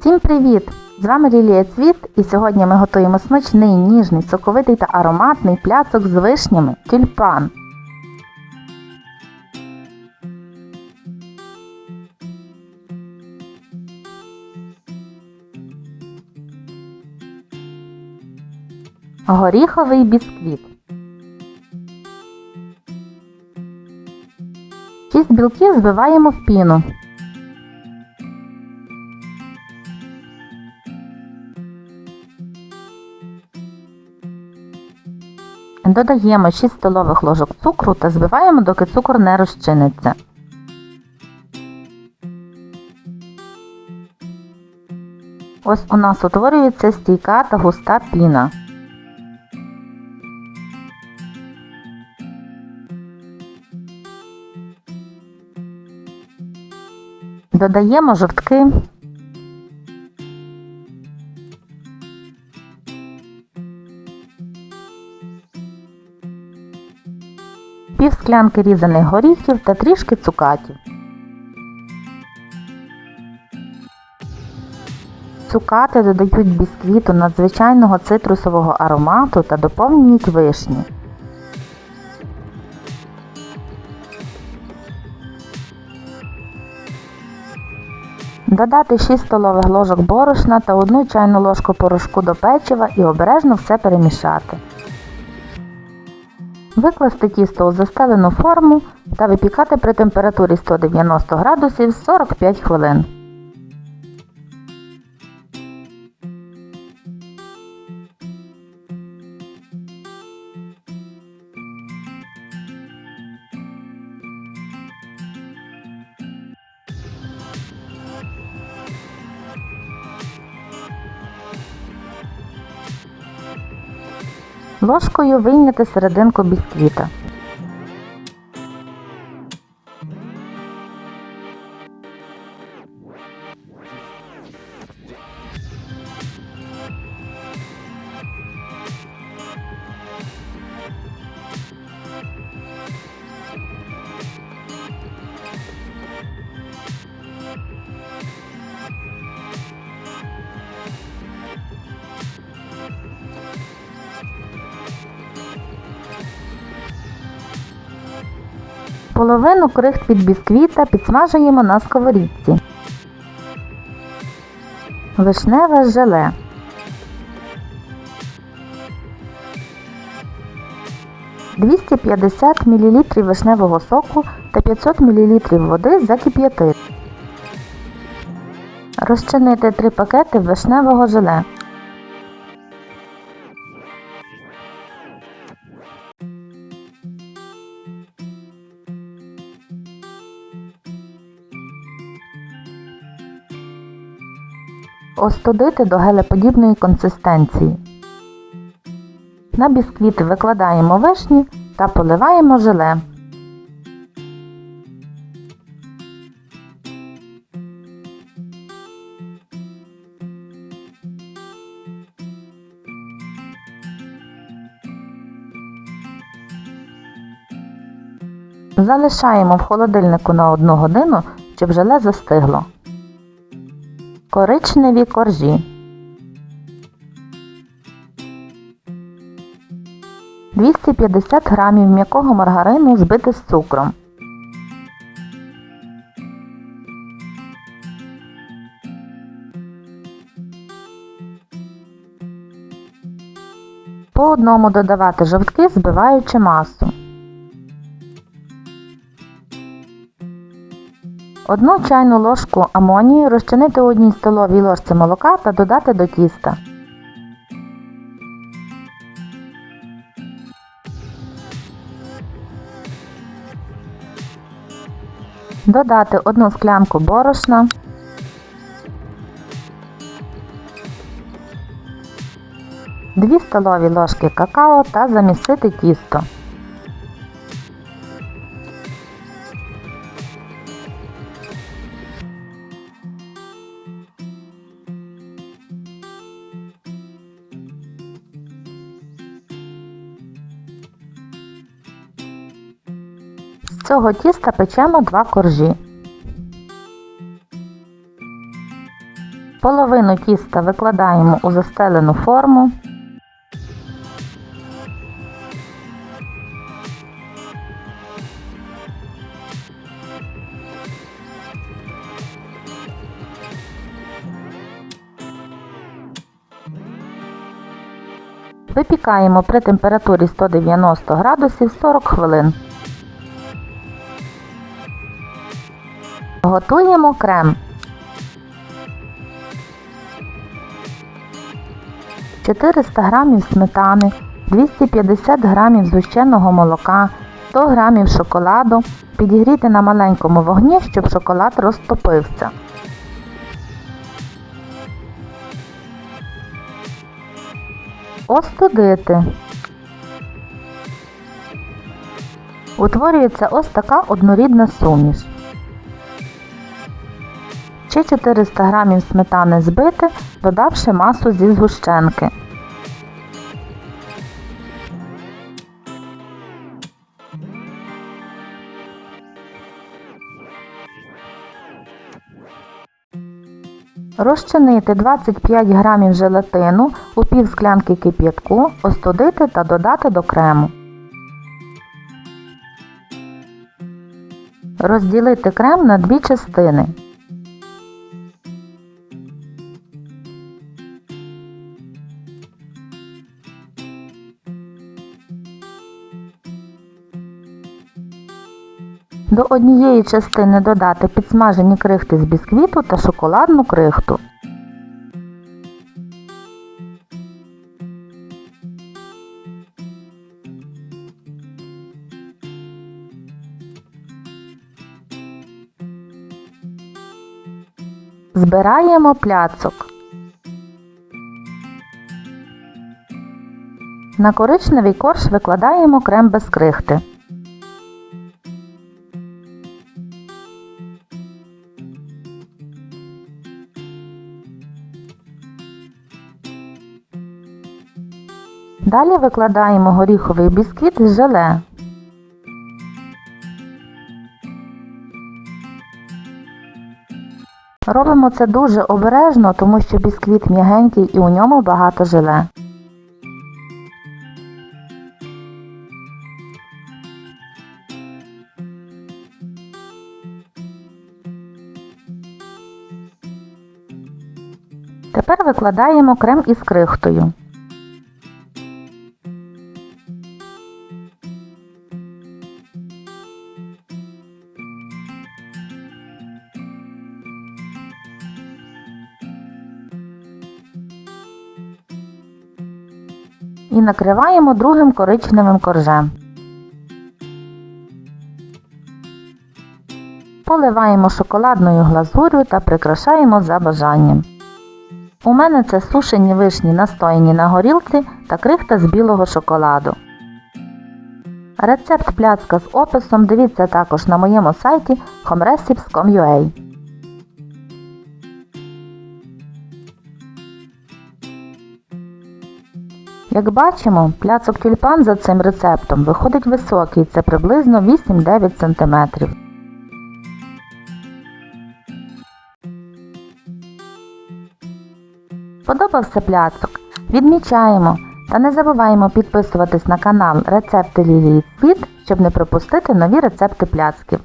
Всім привіт! З вами Лілія Цвіт і сьогодні ми готуємо смачний, ніжний, соковитий та ароматний пляцок з вишнями тюльпан. Горіховий бісквіт. 6 білків збиваємо в піну. Додаємо 6 столових ложок цукру та збиваємо, доки цукор не розчиниться. Ось у нас утворюється стійка та густа піна. Додаємо жовтки. Пів склянки різаних горіхів та трішки цукатів. Цукати додають бісквіту надзвичайного цитрусового аромату та доповнюють вишні. Додати 6 столових ложок борошна та 1 чайну ложку порошку до печива і обережно все перемішати. Викласти тісто у застелену форму та випікати при температурі 190 градусів 45 хвилин. Ложкою вийняти серединку бісквіта. Половину крихт від бісквіта підсмажуємо на сковорідці. Вишневе желе. «250 мл вишневого соку та 500 мл води закип'ятити. Розчинити 3 пакети вишневого желе. Остудити до гелеподібної консистенції. На бісквіти викладаємо вишні та поливаємо желе. Залишаємо в холодильнику на 1 годину, щоб желе застигло. Коричневі коржі. Двісті п'ятдесят грамів м'якого маргарину збити з цукром. По одному додавати жовтки, збиваючи масу. Одну чайну ложку амонію розчинити у одній столовій ложці молока та додати до тіста. Додати одну склянку борошна. Дві столові ложки какао та замісити тісто. Цього тіста печемо два коржі. Половину тіста викладаємо у застелену форму. Випікаємо при температурі 190 градусів 40 хвилин. Готуємо крем. 400 грамів сметани, 250 грамів згущеного молока, 100 грамів шоколаду. Підігріти на маленькому вогні, щоб шоколад розтопився. Остудити. Утворюється ось така однорідна суміш. Ще 400 грамів сметани збити, додавши масу зі згущенки. Розчинити 25 грамів желатину у пів склянки кип'ятку, остудити та додати до крему. Розділити крем на дві частини. До однієї частини додати підсмажені крихти з бісквіту та шоколадну крихту. Збираємо пляцок. На коричневий корж викладаємо крем без крихти. Далі викладаємо горіховий бісквіт з желе. Робимо це дуже обережно, тому що бісквіт м'ягенький і у ньому багато желе. Тепер викладаємо крем із крихтою. І накриваємо другим коричневим коржем. Поливаємо шоколадною глазур'ю та прикрашаємо за бажанням. У мене це сушені вишні настояні на горілці та крихта з білого шоколаду. Рецепт пляцка з описом дивіться також на моєму сайті homerecipes.com.ua Як бачимо, пляцок тюльпан за цим рецептом виходить високий, це приблизно 8-9 см. Подобався пляцок? Відмічаємо та не забуваємо підписуватись на канал Рецепти Лілії Цвіт, щоб не пропустити нові рецепти пляцків.